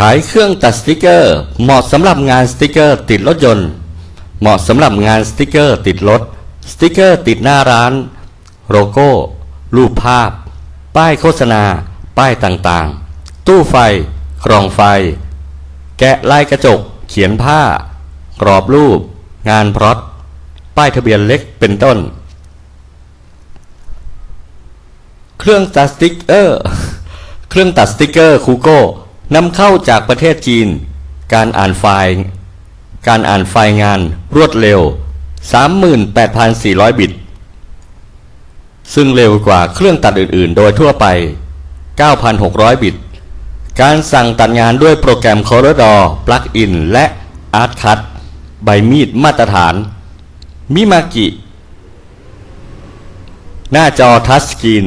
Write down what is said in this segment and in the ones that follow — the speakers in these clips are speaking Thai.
ขายเครื่องตัดสติกเกอร์ เหมาะสำหรับงานสติกเกอร์ติดรถยนต์ เหมาะสำหรับงานสติกเกอร์ติดรถ สติกเกอร์ติดหน้าร้าน โลโก้ รูปภาพ ป้ายโฆษณา ป้ายต่างๆ ตู้ไฟ กล่องไฟ แกะลายกระจก เขียนผ้า กรอบรูป งานพรอตป้ายทะเบียนเล็กเป็นต้น เครื่องตัดสติกเกอร์ เครื่องตัดสติกเกอร์คูโก้ นำเข้าจากประเทศจีน การอ่านไฟล์ การอ่านไฟล์งานรวดเร็ว 38,400 บิต ซึ่งเร็วกว่าเครื่องตัดอื่นๆ โดยทั่วไป 9,600 บิต การสั่งตัดงานด้วยโปรแกรม Corridor Plugin และ ArtCut ใบมีดมาตรฐาน มิมากิ หน้าจอทัชสกรีน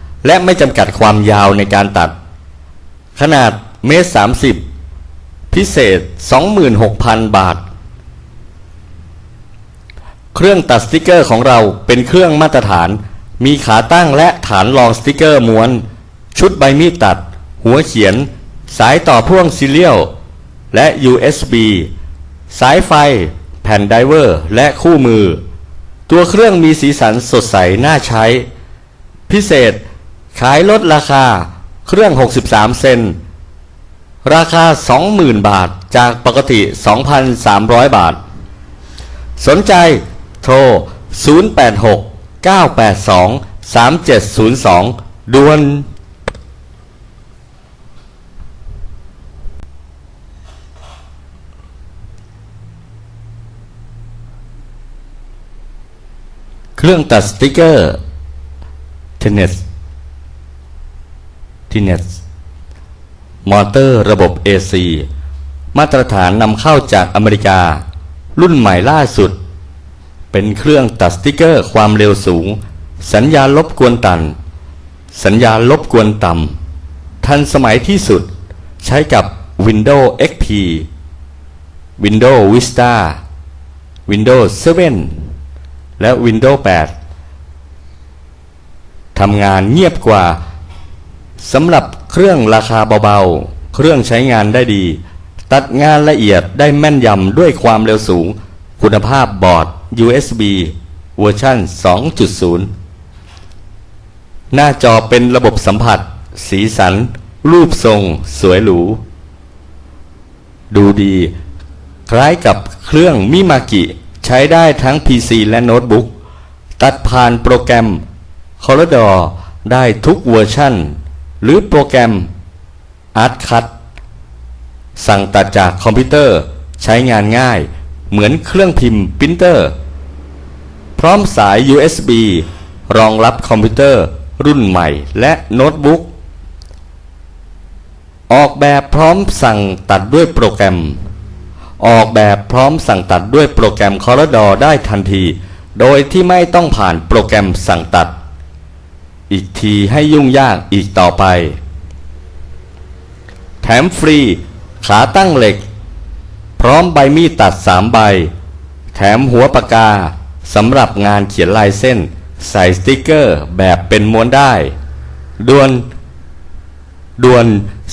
และไม่จำกัดความยาวในการตัด ขนาดเมตร30พิเศษ 26,000 บาท เครื่องตัดสติกเกอร์ของเราเป็นเครื่องมาตรฐาน มีขาตั้งและฐานรองสติกเกอร์ม้วน ชุดใบมีดตัด หัวเขียน สายต่อพ่วงซีเรียลและ USB สายไฟ แผ่นไดเวอร์ และคู่มือ ตัวเครื่องมีสีสันสดใสน่าใช้ พิเศษ ขายลดราคาเครื่อง 63 เซน ราคา 20,000 บาทจากปกติ 2,300 บาท สนใจโทร 086 982 3702ด่วนเครื่องตัดสติกเกอร์เทนเนส ทีเนสมอเตอร์ระบบ AC มาตรฐานนำเข้าจากอเมริกา รุ่นใหม่ล่าสุด เป็นเครื่องตัดสติกเกอร์ความเร็วสูง สัญญาลบกวนตัน สัญญาลบกวนต่ำทันสมัยที่สุดใช้กับ Windows XP Windows Vista Windows 7 และ Windows 8ทำงานเงียบกว่า สำหรับเครื่องราคาเบาๆ เครื่องใช้งานได้ดี ตัดงานละเอียดได้แม่นยำด้วยความเร็วสูง คุณภาพบอร์ด USB เวอร์ชัน2.0 หน้าจอเป็นระบบสัมผัส สีสัน รูปทรง สวยหรู ดูดี คล้ายกับเครื่องมิมากิใช้ได้ทั้ง PC และโน้ตบุ๊ก ตัดผ่านโปรแกรม Corridor ได้ทุกเวอร์ชัน หรือโปรแกรม ArtCut สั่งตัดจากคอมพิวเตอร์ใช้งานง่าย เหมือนเครื่องพิมพ์ปรินเตอร์ พร้อมสาย USB รองรับคอมพิวเตอร์รุ่นใหม่และโน้ตบุ๊ก ออกแบบพร้อมสั่งตัดด้วยโปรแกรม ออกแบบพร้อมสั่งตัดด้วยโปรแกรม Corridor ได้ทันที โดยที่ไม่ต้องผ่านโปรแกรมสั่งตัด อีกทีให้ยุ่งยากอีกต่อไป แถมฟรีขาตั้งเหล็ก พร้อมใบมีดตัด3ใบ แถมหัวปากกาสำหรับงานเขียนลายเส้น ใส่สติกเกอร์แบบเป็นม้วนได้ด่วนด่วน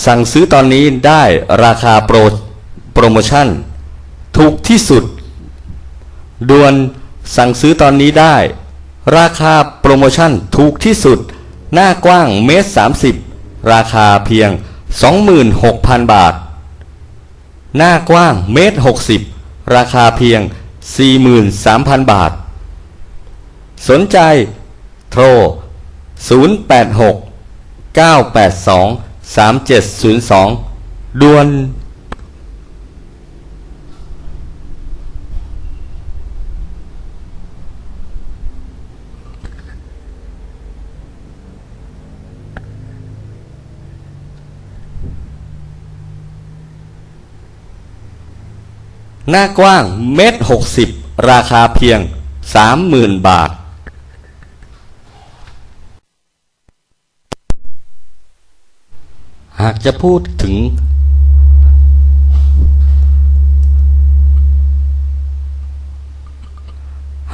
สั่งซื้อตอนนี้ได้ราคาโปรโปรโมชั่น ถูกที่สุดด่วนสั่งซื้อตอนนี้ได้ ราคาโปรโมชั่นถูกที่สุด หน้ากว้างเมตร30 ราคาเพียง 26,000 บาท หน้ากว้างเมตร60 ราคาเพียง 43,000 บาท สนใจ โทร 086 982 3702 ด่วน หน้ากว้างเมตรหกสิบราคาเพียงสามหมื่นบาท หากจะพูดถึง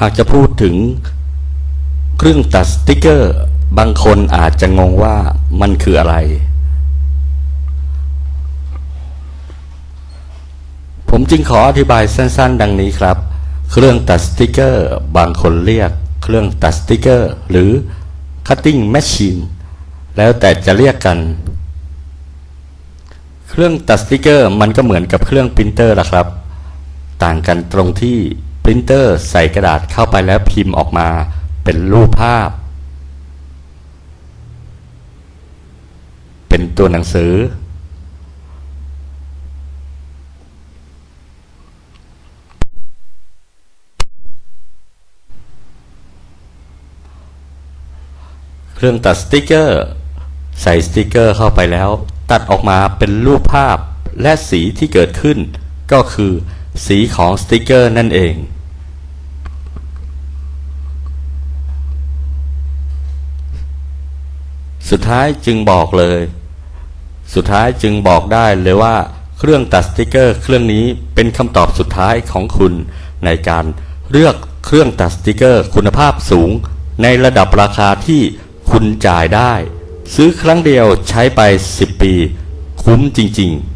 หากจะพูดถึงเครื่องตัดสติกเกอร์ บางคนอาจจะงงว่ามันคืออะไร ผมจึงขออธิบายสั้นๆ ดังนี้ครับ เครื่องตัดสติกเกอร์ บางคนเรียก เครื่องตัดสติกเกอร์ หรือ cutting machine แล้วแต่จะเรียกกัน เครื่องตัดสติกเกอร์มันก็เหมือนกับเครื่องปรินเตอร์ละครับ ต่างกันตรงที่ปรินเตอร์ใส่กระดาษเข้าไปแล้วพิมพ์ออกมาเป็นรูปภาพ เป็นตัวหนังสือ เครื่องตัดสติกเกอร์ ใส่สติกเกอร์เข้าไปแล้ว ตัดออกมาเป็นรูปภาพและสีที่เกิดขึ้น ก็คือ สีของสติกเกอร์นั่นเองสุดท้ายจึงบอกเลย สุดท้ายจึงบอกได้เลยว่า เครื่องตัดสติกเกอร์ เครื่องนี้เป็นคำตอบสุดท้ายของคุณ ในการเลือกเครื่องตัดสติกเกอร์ คุณภาพสูง ในระดับราคาที่ คุณจ่ายได้ ซื้อครั้งเดียวใช้ไป 10 ปี คุ้มจริง ๆ